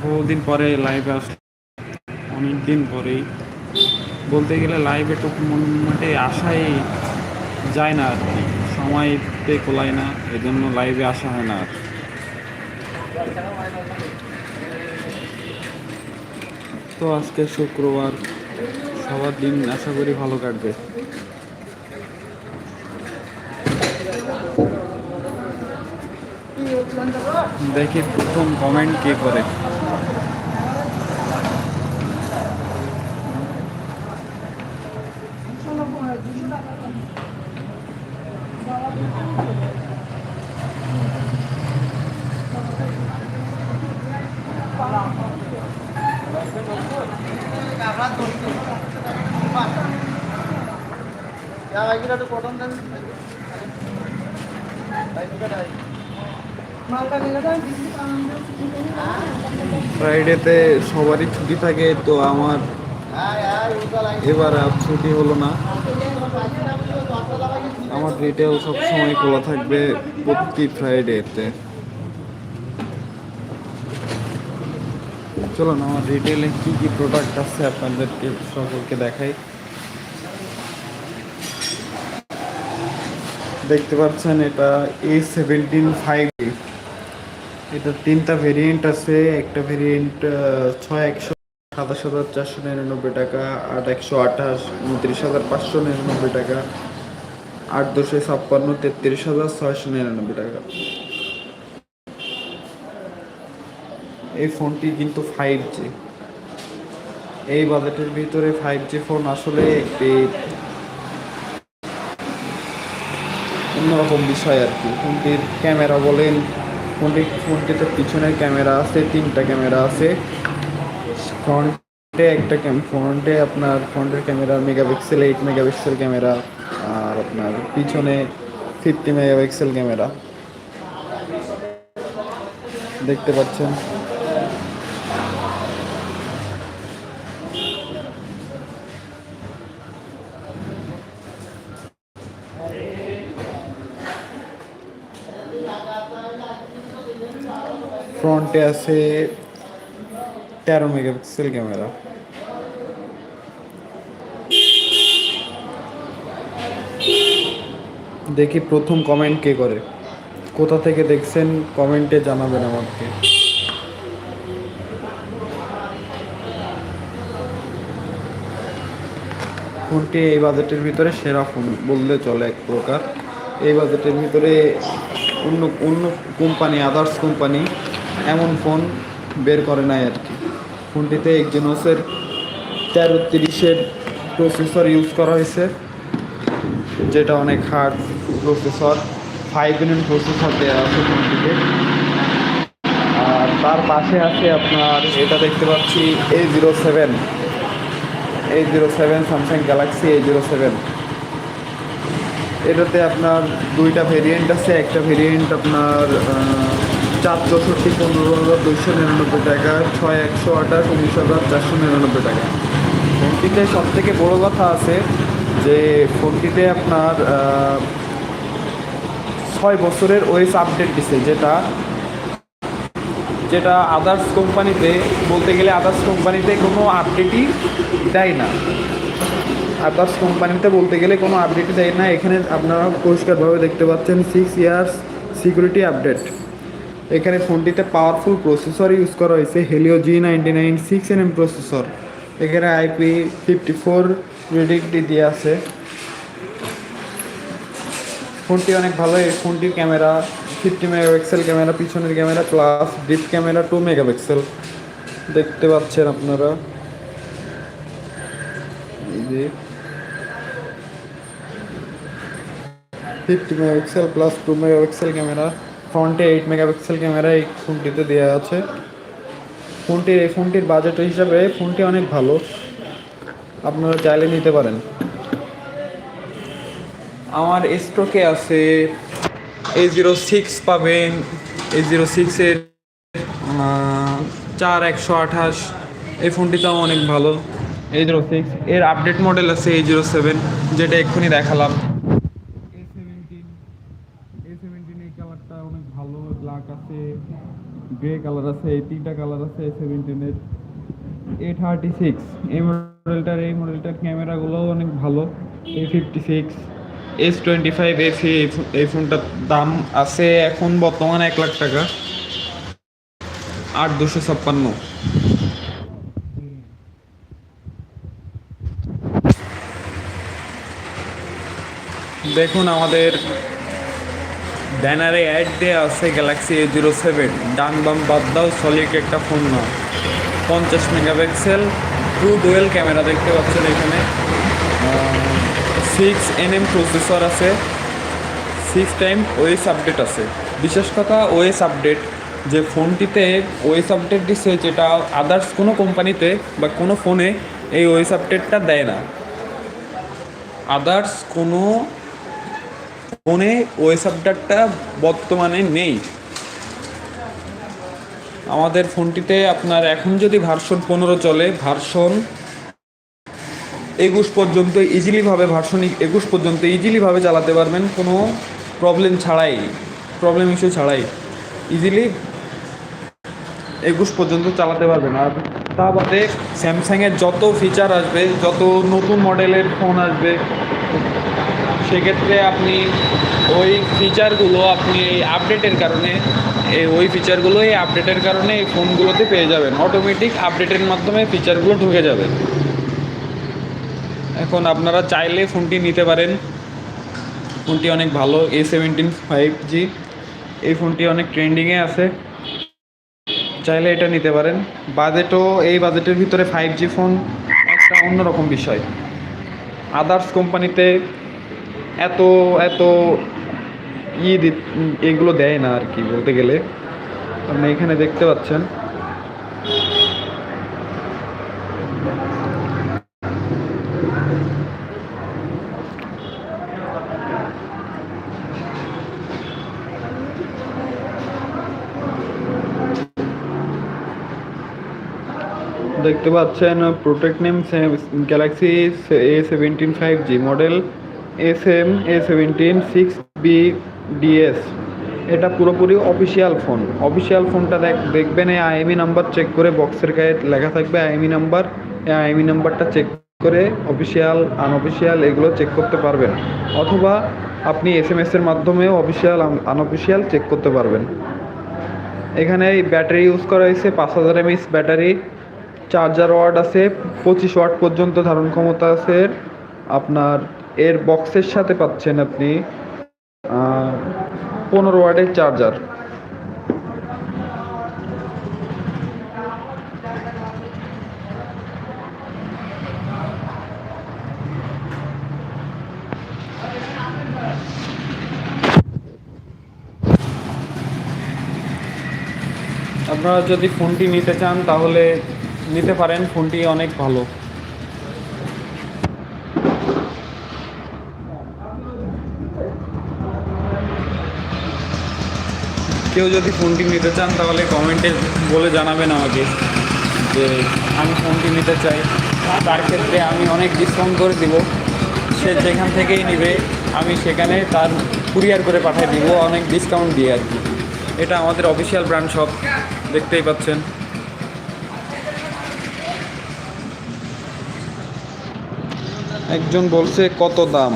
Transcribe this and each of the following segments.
বহুদিন পরে লাইভে আস অনেক দিন পরেই। বলতে গেলে লাইভে তো মোটে আসাই যায় না আর কি। সময়তে কোলায় না, এজন্য লাইভে আসা হয় না আর। তো আজকে শুক্রবার, সবার দিন আশা করি ভালো কাটবে। দেখি প্রথম কমেন্ট কে করে। ফ্রাইডেতে সবারই ছুটি থাকে, তো আমার এবার আর ছুটি হলো না। আমার রিটেল সবসময় খোলা থাকবে প্রতি ফ্রাইডেতে চলুন, আমার রিটেলে কী কী প্রোডাক্ট আছে আপনাদেরকে, সকলকে দেখাই। দেখতে পাচ্ছেন, এটা এ সেভেন্টিন ফাইভ এটা তিনটা ভেরিয়েন্ট আছে, একটা ভেরিয়েন্ট ছয় একশো, সাতাশ হাজার চারশো নিরানব্বই টাকা, আট একশো আঠাশ, উনত্রিশ হাজার পাঁচশো নিরানব্বই টাকা, আট দুশো ছাপ্পান্ন, তেত্রিশ হাজার ছয়শো নিরানব্বই টাকা। এই ফোনটি কিন্তু ফাইভ জি এই বাজেটের ভিতরে ফাইভ জি ফোন আসলে একটি অন্যরকম বিষয় আর কি। ফোনটির ক্যামেরা বলেন ফোনটি ফোনটিতে পিছনের ক্যামেরা আছে, তিনটা ক্যামেরা আছে। ফ্রন্টে একটা ফ্রন্টে আপনার ফ্রন্টের camera megapixel, eight megapixel camera, আর আপনার পিছনে ফিফটি মেগাপিক্সেল ক্যামেরা। দেখতে পাচ্ছেন? ফ্রন্টে আছে তেরো মেগাপিক্সেল ক্যামেরা। দেখি প্রথম কমেন্ট কে করে। কোথা থেকে দেখছেন কমেন্টে জানাবেন আমাকে। ফোনটি এই বাজেটের ভিতরে সেরা ফোন বললে চলে এক প্রকার। এই বাজেটের ভিতরে অন্য অন্য কোম্পানি আদার্স কোম্পানি এমন ফোন বের করে নাই আর কি। ফোনটিতে একজনসের তেরো তিরিশের প্রসেসর ইউজ করা হয়েছে, যেটা অনেক hard processor five in processor দেওয়া আছে ফোনটিতে। আর তার পাশে আছে আপনার, এটা দেখতে পাচ্ছি A zero seven A zero seven Samsung Galaxy A zero seven এটাতে আপনার দুইটা ভেরিয়েন্ট আছে, একটা ভেরিয়েন্ট আপনার চার চৌষট্টি, পনেরো হাজার দুইশো নিরানব্বই টাকা, ছয় একশো আঠাশ, উনিশ হাজার চারশো নিরানব্বই টাকা। ফোনটিতে সব থেকে বড়ো কথা আছে যে ফোনটিতে আপনার ছয় বছরের ওয়েস আপডেট দিছে, যেটা যেটা আদার্স কোম্পানিতে বলতে গেলে আদার্স কোম্পানিতে কোনো আপডেটই দেয় না। আদার্স কোম্পানিতে বলতে গেলে কোনো আপডেটই দেয় না। এখানে আপনারা পরিষ্কারভাবে দেখতে পাচ্ছেন সিক্স ইয়ার্স সিকিউরিটি আপডেট এখানে ফোনটিতে পাওয়ারফুল প্রসেসর ইউজ করা হয়েছে Helio G ninety nine six N M processor এখানে আইপি ফিফটি ফোর রেডিটি দিয়ে আছে। ফোনটি অনেক ভালো, এই ফোনটির ক্যামেরা ফিফটি মেগাপিক্সেল ক্যামেরা, পিছনের camera plus deep camera two megapixel দেখতে পাচ্ছেন আপনারা। Fifty megapixel plus two megapixel camera. ফ্রন্টে এইট মেগাপিক্সেল ক্যামেরা এই ফোনটিতে দেওয়া আছে। ফোনটির, এই ফোনটির বাজেট হিসাবে ফোনটি অনেক ভালো। আপনারা চাইলে নিতে পারেন। আমার স্টকে আছে এ জিরো সিক্স পাবেন। এ জিরো সিক্সের চার একশো আঠাশ। এই ফোনটিটাও অনেক ভালো। এ জিরো সিক্স এর আপডেট মডেল আছে এ জিরো সেভেন যেটা এক্ষুনি দেখালাম এ সেভেন্টিন এ সেভেন্টিন এই কালারটা অনেক ভালো ব্ল্যাক আছে গ্রে কালার আছে, এই তিনটা কালার আছে সেভেন্টিনের এ থার্টি সিক্স এই মডেলটার এই মডেলটার ক্যামেরাগুলোও অনেক ভালো। A fifty six S twenty five FE এই ফোনটার দাম আছে এখন বর্তমানে এক লাখ টাকা। আট দুশো ছাপ্পান্ন। দেখুন আমাদের ব্যানারে অ্যাড দেওয়া আছে গ্যালাক্সি এ জিরো সেভেন ডান বাম বাদ দাও সলিড একটা ফোন না পঞ্চাশ মেগাপিক্সেল টু ডুয়েল ক্যামেরা দেখতে পাচ্ছেন এখানে। সিক্স এনএম প্রসেসর আছে। সিক্স টাইম ওএস আপডেট আছে। বিশেষ কথা ওএস আপডেট যে ফোনটিতে ওএস আপডেট দিচ্ছে যেটা আদার্স কোনো কোম্পানিতে বা কোনো ফোনে এই ওএস আপডেটটা দেয় না। আদার্স কোনো ফোনে ওএস আপডেটটা বর্তমানে নেই। আমাদের ফোনটিতে আপনার এখন যদি ভার্সন পনেরো চলে ভার্সন একুশ পর্যন্ত ইজিলিভাবে ভার্সন একুশ পর্যন্ত ইজিলিভাবে চালাতে পারবেন, কোনো প্রবলেম ছাড়াই প্রবলেম ইস্যু ছাড়াই। ইজিলি একুশ পর্যন্ত চালাতে পারবেন। আর তা বাদে স্যামসাংয়ের যত ফিচার আসবে, যত নতুন মডেলের ফোন আসবে সেক্ষেত্রে আপনি ওই ফিচারগুলো আপনি এই আপডেটের কারণে, এই ওই ফিচারগুলো এই আপডেটের কারণে এই ফোনগুলোতে পেয়ে যাবেন। অটোমেটিক আপডেটের মাধ্যমে ফিচারগুলো ঢুকে যাবে। এখন আপনারা চাইলে ফোনটি নিতে পারেন। ফোনটি অনেক ভালো এ সেভেন্টিন ফাইভ জি এই ফোনটি অনেক ট্রেন্ডিংয়ে আছে। চাইলে এটা নিতে পারেন। বাজেটও এই বাজেটের ভিতরে ফাইভ জি ফোন একটা অন্যরকম বিষয়। আদার্স কোম্পানিতে এত এত ই দি- এগুলো দেয় না আর কি বলতে গেলে। আপনি এখানে দেখতে পাচ্ছেন। দেখতে পাচ্ছেন product name Galaxy A seventeen five G model S M A seventeen six B, DS. এটা পুরোপুরি অফিসিয়াল ফোন। অফিসিয়াল ফোনটা দেখ, দেখবেন এই আইএমই নাম্বার চেক করে বক্সের গায়ে লেখা থাকবে আইএমই নাম্বার। এই আইএমই নাম্বারটা চেক করে অফিসিয়াল আনঅফিসিয়াল এগুলো চেক করতে পারবেন। অথবা আপনি এস এম এর মাধ্যমেও অফিসিয়াল আনঅফিসিয়াল চেক করতে পারবেন। এখানে এই ব্যাটারি ইউজ করা হয়েছে, পাঁচ হাজার এমএস ব্যাটারি। চার্জার ওয়াট আছে, পঁচিশ ওয়াট পর্যন্ত ধারণ ক্ষমতা আছে। আপনার এর বক্সের সাথে পাচ্ছেন আপনি পনেরো ওয়ার্ডের চার্জার আপনারা যদি ফোনটি নিতে চান, তাহলে নিতে পারেন। ফোনটি অনেক ভালো। কেউ যদি ফোনটি নিতে চান, তাহলে কমেন্টে বলে জানাবেন আমাকে যে আমি ফোনটি নিতে চাই। তার ক্ষেত্রে আমি অনেক ডিসকাউন্ট করে দিব। সে যেখান থেকেই নেবে, আমি সেখানে তার কুরিয়ার করে পাঠিয়ে দিব, অনেক ডিসকাউন্ট দিয়ে আর কি। এটা আমাদের অফিসিয়াল ব্র্যান্ড শপ দেখতেই পাচ্ছেন। একজন বলছে, কত দাম?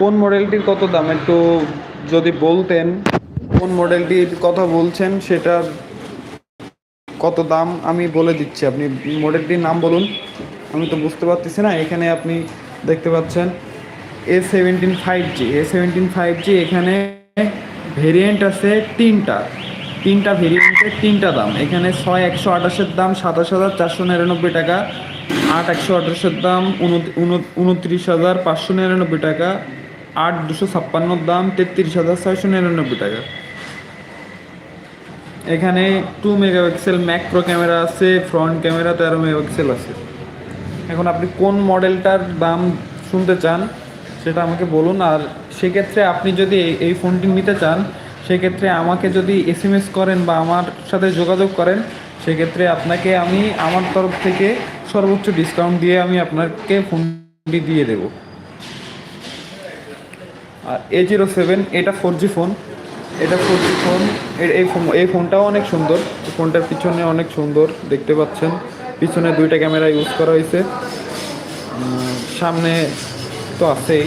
কোন মডেলটির কত দাম? একটু যদি বলতেন, কোন মডেলটির কথা বলছেন, সেটার কত দাম? আমি বলে দিচ্ছি, আপনি মডেলটির নাম বলুন। আমি তো বুঝতে পারতেছি না, এখানে আপনি দেখতে পাচ্ছেন A seventeen five G A seventeen five G এখানে ভেরিয়েন্ট আছে তিনটা। তিনটা ভেরিয়েন্টের তিনটা দাম। এখানে ছয় একশো আঠাশের দাম, সাতাশ হাজার চারশো নিরানব্বই টাকা। আট একশো আঠাশের দাম উন- উন- উনত্রিশ হাজার পাঁচশো নিরানব্বই টাকা। আট দুশো ছাপ্পান্নর দাম তেত্রিশ হাজার ছয়শো নিরানব্বই টাকা। এখানে টু মেগাপিক্সেল ম্যাক্রো ক্যামেরা আছে ফ্রন্ট ক্যামেরা তেরো মেগাপিক্সেল আছে। এখন আপনি কোন মডেলটার দাম শুনতে চান সেটা আমাকে বলুন। আর সেক্ষেত্রে আপনি যদি এই- ফোনটি নিতে চান, সেক্ষেত্রে আমাকে যদি এস এম এস করেন বা আমার সাথে যোগাযোগ করেন, সেক্ষেত্রে আপনাকে আমি আমার তরফ থেকে সর্বোচ্চ ডিসকাউন্ট দিয়ে আমি আপনাকে ফোনটি দিয়ে দেবো। আর এ জিরো সেভেন এটা ফোর জি ফোন এটা ফোর জি ফোন এই ফোন এই ফোনটাও অনেক সুন্দর। ফোনটার পিছনে অনেক সুন্দর, দেখতে পাচ্ছেন। পিছনে দুইটা ক্যামেরা ইউজ করা হয়েছে। সামনে তো আছেই।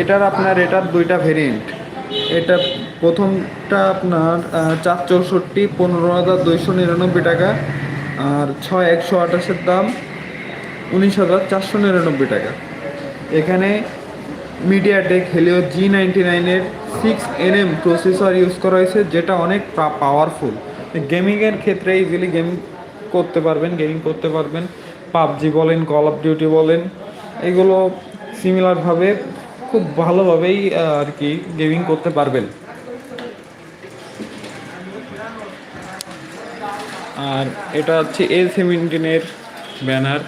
এটার আপনার, এটার দুইটা ভেরিয়েন্ট এটা প্রথমটা আপনার চার চৌষট্টি, পনেরো হাজার দুইশো নিরানব্বই টাকা। আর ছয় একশো আঠাশের দাম উনিশ হাজার চারশো নিরানব্বই টাকা। এখানে মিডিয়াটেক হেলিও জি নাইনটি নাইনের সিক্স এনএম প্রসেসর ইউজ করা হয়েছে, যেটা অনেক পাওয়ারফুল গেমিংয়ের ক্ষেত্রে ইজিলি গেমিং করতে পারবেন গেমিং করতে পারবেন। পাবজি বলেন কল অফ ডিউটি বলেন, এগুলো সিমিলারভাবে খুব ভালোভাবেই আর কি গেমিং করতে পারবেন। আর এটা হচ্ছে এ সেভেন্টিনের ব্যানার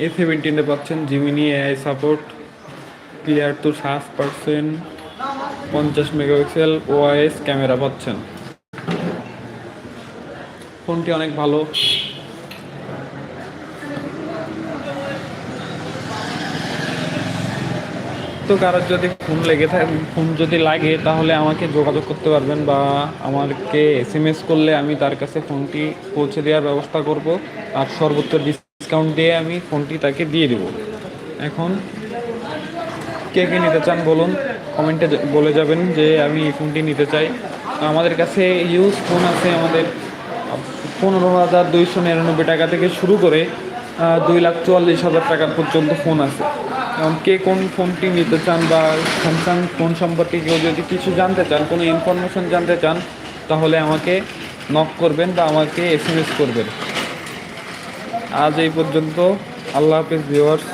এ সেভেন্টিনে পাচ্ছেন Gemini AI support clear two সাত পার্সেন্ট পঞ্চাশ মেগাপিক্সেল ওআইএস ক্যামেরা পাচ্ছেন। ফোনটি অনেক ভালো। তো কারোর যদি ফোন লেগে থাকে, ফোন যদি লাগে, তাহলে আমাকে যোগাযোগ করতে পারবেন বা আমাকে এস করলে আমি তার কাছে ফোনটি পৌঁছে দেওয়ার ব্যবস্থা করব। আর সর্বোচ্চ ডিসকাউন্ট দিয়ে আমি ফোনটি তাকে দিয়ে দেব। এখন কে কে নিতে চান বলুন, কমেন্টে বলে যাবেন যে আমি এই ফোনটি নিতে চাই। আমাদের কাছে ইউজ ফোন আছে আমাদের পনেরো হাজার দুইশো নিরানব্বই টাকা থেকে শুরু করে দুই লাখ চুয়াল্লিশ হাজার টাকা পর্যন্ত ফোন আছে। এখন কে কোন ফোনটি নিতে চান বা স্যামসাং ফোন সম্পর্কে কেউ যদি কিছু জানতে চান, কোনো ইনফরমেশন জানতে চান, তাহলে আমাকে নক করবেন বা আমাকে এস করবেন। আজ এই পর্যন্ত। আল্লাহ হাফিজ ভিউয়ার্স